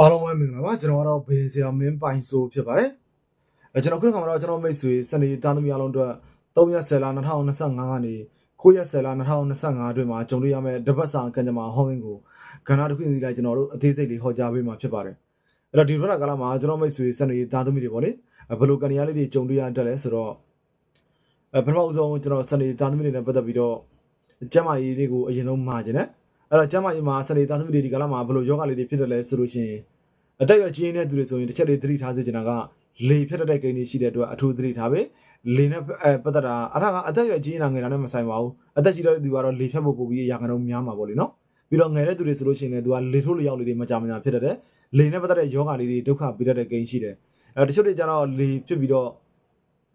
အားလုံးပဲမင်္ဂလာပါကျွန်တော်ကတော့ဘေးဆရာမင်းပိုင်ဆိုဖြစ်ပါတယ်အဲကျွန်တော်ခုနကမှတော့ကျွန်တော်မိတ်ဆွေစနေသားသမီးအားလုံးအတွက်3ရက်10လ2025ကနေ9ရက်10လ2025အတွင်းမှာကြုံတွေ့ရမယ့်တပတ်စာကံကြမ္မာဟောင်းင်းကိုကဏ္ဍတစ်ခုစီလိုက်ကျွန်တော်တို့အသေးစိတ်လေးဟောကြားပေးမှာဖြစ်ပါတယ်အဲ့တော့ဒီဘက်ကကာလမှာကျွန်တော်မိတ်ဆွေစနေသားသမီးတွေပေါ့လေဘယ်လိုကဏ္ဍလေးတွေကြုံတွေ့ရတတ်လဲဆိုတော့အဲပထမဆုံးကျွန်တော်စနေသားသမီးတွေနဲ့ပတ်သက်ပြီးတော့ကျမ်းမာရေးလေးကိုအရင်ဆုံးမှာခြင်းနဲ့ အဲ့တော့ကျမ်းမာရေးမှာစနေသားသမီးတွေဒီကာလမှာဘယ်လိုယောဂလေးတွေဖြစ်တယ်လဲဆိုလို့ရှိရင်အသက်အရွယ်ကြီးနေတဲ့သူတွေဆိုရင်တစ်ချက်လေးသတိထားစေချင်တာကလေဖြတ်တတ်တဲ့ကိန်းတွေရှိတဲ့အတွက်အထူးသတိထားပဲလေနဲ့အဲပတ်သက်တာအဲ့ဒါကအသက်အရွယ်ကြီးနေတာငယ်တာနဲ့မဆိုင်ပါဘူးအသက်ကြီးတဲ့သူကတော့လေဖြတ်ဖို့ပို့ပြီးအရာကတော့များမှာပေါ့လေနော်ပြီးတော့ငယ်တဲ့သူတွေဆိုလို့ရှိရင်လည်းသူကလေထိုးလျောက်လေးတွေမကြမညာဖြစ်တတ်တယ်လေနဲ့ပတ်သက်တဲ့ယောဂလေးတွေဒုက္ခပေးတတ်တဲ့ကိန်းရှိတယ်အဲတချို့တွေကျတော့လေဖြစ်ပြီးတော့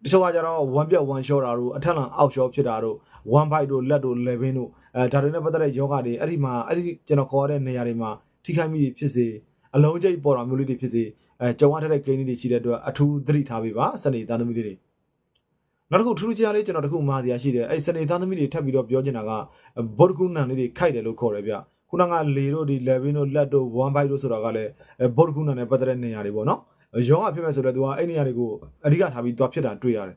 တချို့ကကျတော့ one ပြတ် one shot တာတို့အထက်လန် out shot ဖြစ်တာတို့ one bite တို့လက်တို့ level တို့အဲဒါတွေနဲ့ပတ်သက်တဲ့ယောဂတွေအဲ့ဒီမှာအဲ့ဒီကျွန်တော်ခေါ်ရတဲ့နေရာတွေမှာထိခိုက်မိဖြစ်စေအလုံးကျိတ်ပေါ်တာမျိုးလေးတွေဖြစ်စေအဲကြုံရတဲ့ကိန်းလေးတွေရှိတဲ့အတွက်အထူးသတိထားပေးပါစနေသားသမီးလေးတွေနောက်တစ်ခုထူးထူးခြားလေးကျွန်တော်တခုမှားတရားရှိတယ်အဲစနေသားသမီးတွေထပ်ပြီးတော့ပြောချင်တာကဘောဒကူနန်လေးတွေခိုက်တယ်လို့ခေါ်တယ်ဗျခုနကလေတို့ဒီ level တို့လက်တို့ one bite တို့ဆိုတာကလည်းဘောဒကူနန်နဲ့ပတ်သက်တဲ့နေရာတွေပေါ့နော် ရောဂါဖြစ်မဲ့ဆိုတော့သူကအဲ့နေရာတွေကိုအဓိကထားပြီးသွားဖြစ်တာတွေ့ရတယ်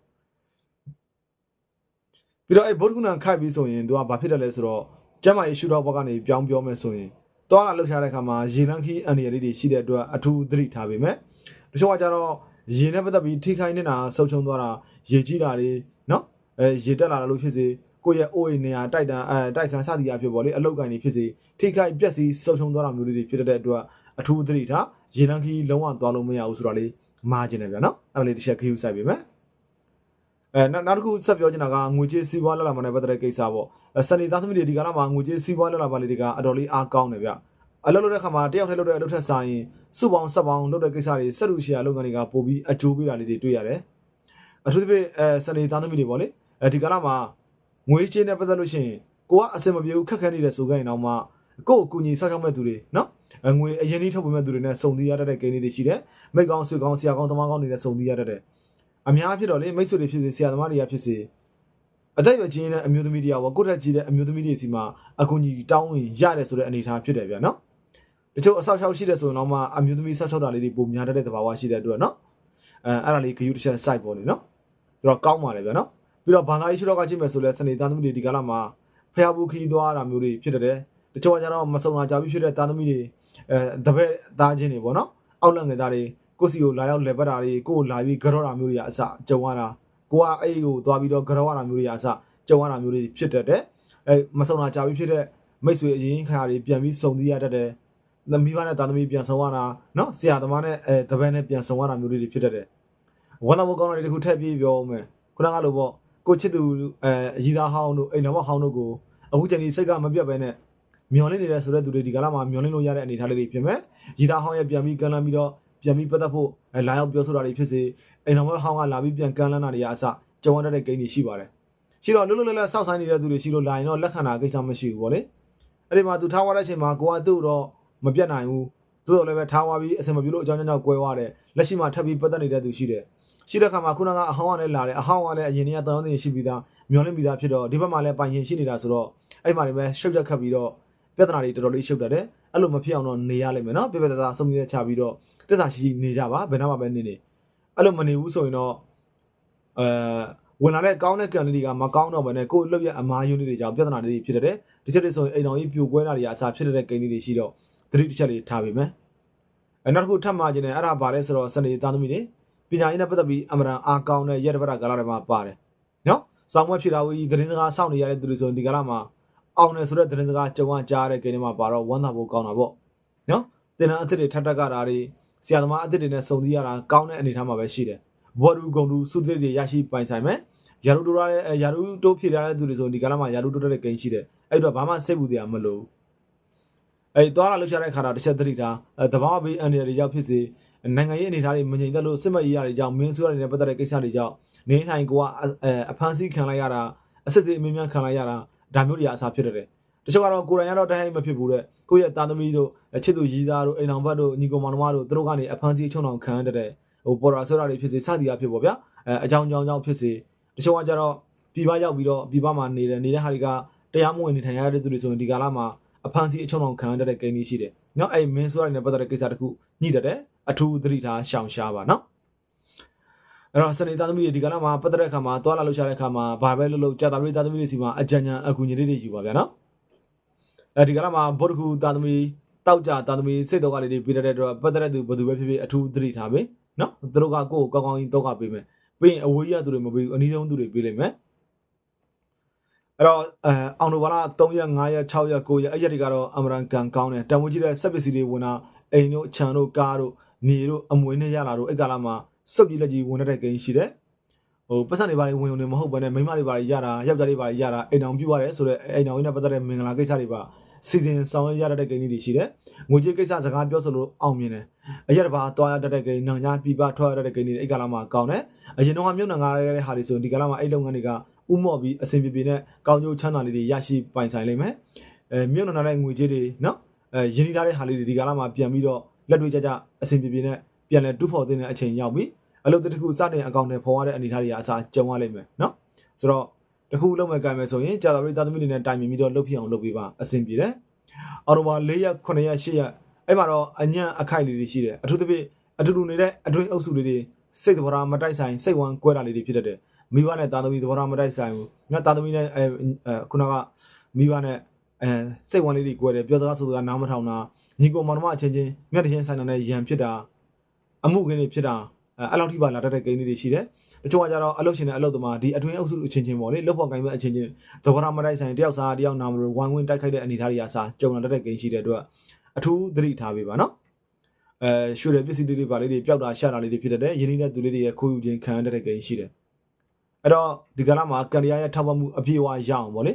ပြီးတော့အဲ့ဘောဒကူနန်ခိုက်ပြီးဆိုရင်သူကဘာဖြစ်တယ်လဲဆိုတော့ကျမ်းမာရေးရှူတော့ဘောကနေပြောင်းပြောမယ်ဆိုရင်သွားလာလှုပ်ရှားတဲ့အခါမှာရေလန်းခီးအန်ရလေးတွေရှိတဲ့အတွက်အထူးသတိထားပေးမယ်။တချို့ကကြတော့ရေနဲ့ပတ်သက်ပြီးထိခိုက်နေတာဆုပ်ချုံသွားတာရေကြီးတာတွေနော်အဲရေတက်လာတာလို့ဖြစ်စေကိုယ့်ရဲ့အိုးအိမ်နေရာတိုက်တန်အဲတိုက်ခန်းစသည်အဖြစ်ပေါ့လေအလောက်ကန်တွေဖြစ်စေထိခိုက်ပျက်စီးဆုပ်ချုံသွားတာမျိုးလေးတွေဖြစ်တဲ့အတွက် အထူးသတိထားရေလန်းခီးလုံးဝသွားလို့မရဘူးဆိုတော့လေမာကျင်တယ်ဗျာနော်အဲ့ဒါလေးတစ်ချက်ခီးယူဆိုင်ပေးမယ်။အဲနောက်တစ်ခုဆက်ပြောချင်တာကငွေကြေးစီးပွားလက်လာမနဲ့ပတ်သက်တဲ့ကိစ္စပေါ့။စနေသားသမီးတွေဒီကနေ့မှာငွေကြေးစီးပွားလက်လာပါလေးတွေကအတော်လေးအားကောင်းတယ်ဗျ။အလုပ်လုပ်တဲ့ခါမှာတယောက်တည်းလုပ်တဲ့အလုပ်ထက်ဆိုင်ရင်စုပေါင်းဆက်ပေါင်းလုပ်တဲ့ကိစ္စတွေစက်လူရှီယာလုပ်ငန်းတွေကပို့ပြီးအကျိုးပေးတာလေးတွေတွေ့ရတယ်။အထူးသဖြင့်အဲစနေသားသမီးတွေပေါ့လေ။အဲဒီကနေ့မှာငွေကြေးနဲ့ပတ်သက်လို့ရှိရင်ကိုကအစင်မပြေဘူးခက်ခဲနေတဲ့ဆိုကြရင်တော့မှ ကိုယ့်ကိုကူညီဆောက်ရှောက်မဲ့သူတွေနော်ငွေအရင်ကြီးထုတ်ပေးမဲ့သူတွေနဲ့စုံသီးရတတ်တဲ့ကိန်းလေးတွေရှိတယ်မိတ်ကောင်းဆွေကောင်းဆရာကောင်းတမကောင်းတွေနဲ့စုံသီးရတတ်တယ်အများဖြစ်တော့လေမိတ်ဆွေတွေဖြစ်စေဆရာသမားတွေကဖြစ်စေအသက်အရွယ်ကြီးတဲ့အမျိုးသမီးတွေကရောကိုယ့်ထက်ကြီးတဲ့အမျိုးသမီးတွေစီမှာအကူအညီတောင်းဝင်ရတယ်ဆိုတဲ့အနေအထားဖြစ်တယ်ဗျာနော်တချို့အဆောက်အအုံရှိတဲ့ဆိုရင်တော့မှအမျိုးသမီးဆောက်ရှောက်တာလေးတွေပုံများတတ်တဲ့သဘာဝရှိတဲ့အတွက်နော်အဲအဲ့ဒါလေးဂယုတစ်ချက် site ပေါ်နေနော်ဆိုတော့ကောင်းပါလေဗျာနော်ပြီးတော့ဘာသာရေးရှိတော့ကကြည့်မယ်ဆိုလဲစနေသားသမီးတွေဒီကလာမှာဖျားဘူးခီးသွားတာမျိုးတွေဖြစ်တဲ့ တချို့ကကျတော့မစုံလာကြပြီးဖြစ်တဲ့သားသမီးတွေအဲတပည့်သားချင်းတွေပေါ့နော်အောက်လက်ငယ်သားတွေကိုစီကိုလာရောက်လဲပတ်တာတွေကိုလာပြီးကြော့တာမျိုးတွေကအစကြုံရတာကိုကအဲ့ကိုသွားပြီးတော့ကြော့ရတာမျိုးတွေကအစကြုံရတာမျိုးတွေဖြစ်တတ်တယ်အဲမစုံလာကြပြီးဖြစ်တဲ့မိတ်ဆွေအရင်ခါတွေပြန်ပြီးစုံသီးရတတ်တယ်မိဘနဲ့သားသမီးပြန်ဆောင်ရတာနော်ဆရာသမားနဲ့အဲတပည့်နဲ့ပြန်ဆောင်ရတာမျိုးတွေဖြစ်တတ်တယ်ဝမ်းသာဖို့ကောင်းတာတွေတခုထည့်ပြီးပြောအောင်မယ်ခုနကလိုပေါ့ကိုချစ်သူအဲအကြီးသားဟောင်းတို့အိမ်တော်ဟောင်းတို့ကိုအခုချိန်ကြီးစိတ်ကမပြတ်ပဲနဲ့ မျောလင်းနေတဲ့ဆိုတဲ့သူတွေဒီကလာမှာမျောလင်းလို့ရတဲ့အနေအထားလေးတွေဖြစ်မယ်။ရီသားဟောင်းရဲ့ပြန်ပြီးကန်လန်းပြီးတော့ပြန်ပြီးပတ်သက်ဖို့အဲလာရောက်ပြောဆိုတာတွေဖြစ်စေအိမ်တော်ဟောင်းကလာပြီးပြန်ကန်လန်းတာတွေကအစကြုံရတဲ့ကိန်းတွေရှိပါတယ်။ရှိတော့လွတ်လွတ်လပ်လပ်စောက်ဆိုင်နေတဲ့သူတွေရှိလို့လာရင်တော့လက်ခံတာကိစ္စမရှိဘူးပေါ့လေ။အဲ့ဒီမှာသူထားသွားတဲ့အချိန်မှာကိုကသူ့တော့မပြတ်နိုင်ဘူး။သူ့တော့လည်းပဲထားသွားပြီးအစင်မပြေလို့အကြောင်းကြောင့်ကွဲသွားတယ်။လက်ရှိမှာထပ်ပြီးပတ်သက်နေတဲ့သူရှိတယ်။ရှိတဲ့ခါမှာခုနကအဟောင်းကလည်းလာတယ်အဟောင်းကလည်းအရင်ကတောင်းနေရှိပြီးသားမျောလင်းပြီးသားဖြစ်တော့ဒီဘက်မှာလည်းပိုင်ရှင်ရှိနေတာဆိုတော့အဲ့မှာလည်းပဲရှုပ်ရက်ခတ်ပြီးတော့ ပြဿနာတွေတော်တော်လေးရှုပ်တတ်တယ်အဲ့လိုမဖြစ်အောင်တော့နေရလိမ့်မယ်နော်ပြပြတသားဆုံးဖြတ်ချပြီးတော့တက်တာရှိရှိနေကြပါဘယ်တော့မှပဲနေနေအဲ့လိုမနေဘူးဆိုရင်တော့အဲဝင်လာတဲ့ကောင်းတဲ့ကံလေးတွေကမကောင်းတော့ဘဲနဲ့ကိုယ်လှုပ်ရအမားယွန်းလေးတွေကြောင့်ပြဿနာတွေဖြစ်တဲ့ဒီချက်တွေဆိုရင်အိမ်တော်ကြီးပြိုကွဲတာတွေအစားဖြစ်တဲ့ကိန်းလေးတွေရှိတော့သတိတစ်ချက်လေးထားပေးမယ်အဲနောက်တစ်ခုထပ်မှခြင်းနဲ့အဲ့ဒါပါလဲဆိုတော့စနေသားသမီးတွေပညာရေးနဲ့ပတ်သက်ပြီးအမရန်အားကောင်းတဲ့ရက်တပတ်ကာလတွေမှာပါတယ်နော်ဆောင်းမွက်ဖြစ်တာဝီသတင်းစကားစောင့်နေရတဲ့သူတွေဆိုရင်ဒီကာလမှာ အောင်တယ်ဆိုတဲ့သတင်းစကားကြုံရကြားတဲ့ကိန်းတွေမှာပါတော့ဝမ်းသာဖို့ကောင်းတာပေါ့နော်တင်တန်းအသစ်တွေထပ်တက်ကြတာတွေဆရာသမားအသစ်တွေနဲ့စုံစည်းရတာကောင်းတဲ့အနေအထားမှာပဲရှိတယ်ဘော်ဒူဂုံဒူစုသစ်တွေရရှိပိုင်ဆိုင်မယ်ယာရုတိုးရတဲ့ယာရုတိုးဖြည့်ထားတဲ့သူတွေဆိုဒီကာလမှာယာရုတိုးတဲ့ကိန်းရှိတယ်အဲ့တော့ဘာမှစိတ်ဘူးတရားမလို့အဲ့သွားလာလှုပ်ရှားတဲ့ခါတာတစ်ချက်သတိထားတဘာဝဘေးအန်ရတွေရောက်ဖြစ်စေနိုင်ငံရေးအနေအထားတွေမငြိမ်သက်လို့စစ်မရေးရတွေကြောင့်မင်းဆိုရတွေနဲ့ပတ်သက်တဲ့ကိစ္စတွေကြောင့်နေထိုင်ကိုကအဖမ်းဆီးခံလိုက်ရတာအစစ်အသေးအမြင်များခံလိုက်ရတာ ဒါမျိုးတွေအစားဖြစ်တယ်တချို့ကတော့ကိုယ်တိုင်ကတော့တိုင်းမဖြစ်ဘူးတဲ့ကိုယ့်ရဲ့တာသမီတို့ချစ်သူရည်သားတို့အိမ်အောင်ဘတ်တို့ညီကောင်မောင်နှမတို့သူတို့ကနေအဖမ်းဆီးချုံအောင်ခံရတဲ့ဟိုပေါ်ရာဆိုတာတွေဖြစ်စေစသည်အဖြစ်ပေါ့ဗျာအဲအကြောင်းကြောင်းကြောင့်ဖြစ်စေတချို့ကကြတော့ပြည်ပရောက်ပြီးတော့ပြည်ပမှာနေတယ်နေတဲ့ဟာတွေကတရားမဝင်နေထိုင်ရတဲ့သူတွေဆိုရင်ဒီကာလမှာအဖမ်းဆီးအချုံအောင်ခံရတဲ့ကိန်းကြီးရှိတယ်နော်အဲ့မင်းဆိုရတဲ့ပတ်သက်တဲ့ကိစ္စတစ်ခုညှိတတ်တယ်အထူးသတိထားရှောင်ရှားပါနော် အဲ့တော့စနေသားသမီးတွေဒီကလာမှာပတ်သက်တဲ့အခါမှာတွာလာလှုပ်ရှားတဲ့အခါမှာဘာပဲလုပ်လို့ကြာတာပြည်သားသမီးတွေစီမှာအကြံဉာဏ်အကူအညီလေးတွေယူပါဗျာနော်အဲဒီကလာမှာဗုဒ္ဓခုသားသမီးတောက်ကြသားသမီးစိတ်တော့ကလေးတွေပြတဲ့အတွက်ပတ်သက်တဲ့သူဘယ်သူပဲဖြစ်ဖြစ်အထူးသတိထားပေးနော်သူတို့ကကိုယ့်ကိုကောင်းကောင်းကြီးတော့ကပေးမယ်ပြီးရင်အဝေးရသူတွေမပေးဘူးအနည်းဆုံးသူတွေပေးလိမ့်မယ်အဲ့တော့အဲအောင်တိုဘာလ3ရက်5ရက်6ရက်9ရက်အဲ့ရက်တွေကတော့အမရန်ကန်ကောင်းတယ်တံမိုးကြီးတဲ့စက်ပစ္စည်းတွေဝင်တာအိမ်တို့ခြံတို့ကားတို့မြေတို့အမွေနဲ့ရလာတို့အဲ့ကာလမှာ စုပ်ကြီးလက်ကြီးဝင်တဲ့ကိန်းရှိတယ်ဟိုပတ်စံတွေပါဝင်ဝင်နေမဟုတ်ဘဲနဲ့မိန်းမတွေပါရတာယောက်ျားတွေပါရတာအိမ်အောင်ပြုရတယ်ဆိုတော့အိမ်အောင်ရင်းနဲ့ပတ်သက်တဲ့မင်္ဂလာကိစ္စတွေပါစီစဉ်ဆောင်ရွက်ရတဲ့ကိန်းတွေရှိတယ်ငွေကြေးကိစ္စစကားပြောဆိုလို့အောင်မြင်တယ်အရက်တစ်ပါးတွားရတတ်တဲ့ကိန်းနောင်ညာပြပထွက်ရတဲ့ကိန်းတွေအဲ့ကာလမှာကောင်းတယ်အရင်တော့ကမြို့နယ်ငါရတဲ့ဟာတွေဆိုဒီကာလမှာအဲ့လုပ်ငန်းတွေကဥမော့ပြီးအဆင်ပြေပြေနဲ့ကောင်းကျိုးချမ်းသာလေးတွေရရှိပိုင်ဆိုင်လိမ့်မယ်အဲမြို့နယ်တဲ့ငွေကြေးတွေနော်အဲရင်းနှီးထားတဲ့ဟာလေးတွေဒီကာလမှာပြန်ပြီးတော့လက်တွေ့ကြကြအဆင်ပြေပြေနဲ့ ပြန်လဲတူးဖော်တဲ့အချိန်ရောက်ပြီအလုပ်တစ်ခုစတင်အကောင့်တွေဖော်ရတဲ့အနေအထားတွေအစားကြုံရလိမ့်မယ်နော်ဆိုတော့တခုလုံးမဲ့ကြိုင်မယ်ဆိုရင်ကြာသာပရိသတ်သမီးတွေနဲ့တိုင်ပင်ပြီးတော့လုပ်ဖြစ်အောင်လုပ်ပေးပါအဆင်ပြေတယ်အော်တိုဘာ၄ရက်9ရက်10ရက်အဲ့မှာတော့အညံ့အခိုက်လေးတွေရှိတယ်အထူးသဖြင့်အတူတူနေတဲ့အတွင်းအုပ်စုလေးတွေစိတ်သဘောထားမတိုက်ဆိုင်စိတ်ဝမ်းကွဲတာလေးတွေဖြစ်တတ်တယ်မိဘနဲ့သားသမီးသဘောထားမတိုက်ဆိုင်ဘူးငါသားသမီးနဲ့အဲခုနကမိဘနဲ့အဲစိတ်ဝမ်းလေးတွေကွဲတယ်ပြောစကားဆိုစကားနားမထောင်တာညီကိုမောင်နှမအချင်းချင်းမျက်တချင်းဆိုင်တာနဲ့ရံဖြစ်တာ အမှုကင်းတွေဖြစ်တာအဲအဲ့လောက်ထိပါလာတတ်တဲ့ကိန်းလေးတွေရှိတယ်တချို့ကကြတော့အလုပ်ရှင်နဲ့အလုပ်သမားဒီအတွင်းအုပ်စုအချင်းချင်းပေါ့လေလုပ်ဖို့ကိုင်းမဲ့အချင်းချင်းသဘောထားမတိုက်ဆိုင်တယောက်စားတယောက်နာမလို့ဝိုင်းဝန်းတိုက်ခိုက်တဲ့အနေအထားတွေအစားကြုံလာတတ်တဲ့ကိန်းရှိတဲ့အတွက်အထူးသတိထားပေးပါနော်အဲရွှေရပစ္စည်းလေးတွေပါလေးတွေပျောက်တာရှာတာလေးတွေဖြစ်တတ်တယ်ယင်းနေတဲ့သူလေးတွေရဲ့ခိုးယူခြင်းခံရတဲ့ကိန်းရှိတယ်အဲ့တော့ဒီကလာမှာကန်ရီယာရဲ့ထောက်ပံ့မှုအပြည့်အဝရအောင်ပေါ့လေ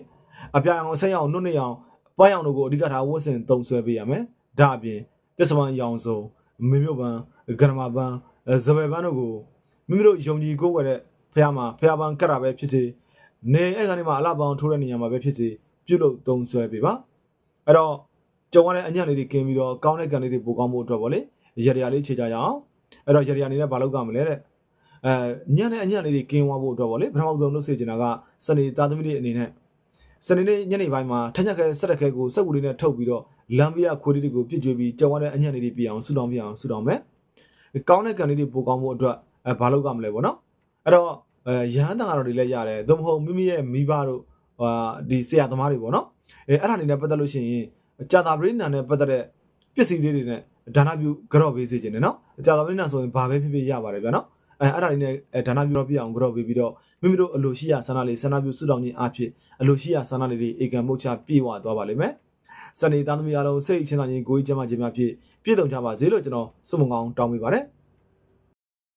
အပြာအောင်ဆက်ရအောင်နှုတ်နေအောင်ပွားအောင်တို့ကိုအဓိကထားဝတ်ဆင်တုံဆွဲပေးရမယ်ဒါအပြင်တစ္ဆမန်ရောင်စုံမင်းမျိုးပန်း ဂရမပန်းဇပယ်ပန်းတို့ကိုမိမိတို့ယုံကြည်ကိုးကွယ်တဲ့ဖះမှာဖះပန်းကတ်တာပဲဖြစ်စေနေအဲ့ကနေမှာအလှပောင်ထိုးတဲ့နေရာမှာပဲဖြစ်စေပြုတ်လို့တုံဆွဲပေးပါအဲ့တော့ကြုံရတဲ့အညံ့လေးတွေကင်းပြီးတော့ကောင်းတဲ့ကန်လေးတွေပိုကောင်းဖို့အတွက်ပေါ့လေရရလေးခြေကြရအောင်အဲ့တော့ရရအနေနဲ့ဘာလုပ်ကြမလဲတဲ့အဲညံ့တဲ့အညံ့လေးတွေကင်းသွားဖို့အတွက်ပေါ့လေပထမဆုံးလုပ်စေချင်တာကစနေသားသမီးတွေအနေနဲ့စနေနေ့ညနေပိုင်းမှာထက်ညက်ခဲဆက်ရက်ခဲကိုစက်ကူလေးနဲ့ထုတ်ပြီးတော့လမ်းပြခွေးလေးတွေကိုပြစ်ကြွေးပြီးကြုံရတဲ့အညံ့လေးတွေပြအောင်ဆူတောင်းပြအောင်ဆူတောင်းမယ် ကောင်းတဲ့ကန်လေးတွေပိုကောင်းဖို့အတွက်အဲဘာလုပ်ကြမလဲပေါ့နော်အဲ့တော့အဲရဟန်းတန်တော်တွေလည်းရတယ်သို့မဟုတ်မိမိရဲ့မိဘတို့ဟာဒီဆရာသမားတွေပေါ့နော်အဲအဲ့ဒါနေနဲ့ပတ်သက်လို့ရှိရင်ကြာတာပရိနာနဲ့ပတ်သက်တဲ့ပစ္စည်းလေးတွေနဲ့ဒါနပြုကြော့ပေးစေခြင်းနဲ့နော်ကြာတာပရိနာဆိုရင်ဘာပဲဖြစ်ဖြစ်ရပါတယ်ဗျာနော်အဲအဲ့ဒါလေးနဲ့ဒါနပြုတော့ပြအောင်ကြော့ပေးပြီးတော့မိမိတို့အလိုရှိရာဆန္ဒလေးဆန္ဒပြုစုတောင်းခြင်းအဖြစ်အလိုရှိရာဆန္ဒလေးတွေဧကံမုတ်ချပြေဝသွားပါလိမ့်မယ် စနေသားသမီးအားလုံးစိတ်ချင်းသာခြင်းကိုယ်ကြီးကျမ်းမာခြင်းများဖြင့်ပြည့်စုံကြပါစေလို့ကျွန်တော်ဆုမွန်ကောင်းတောင်းပေးပါတယ်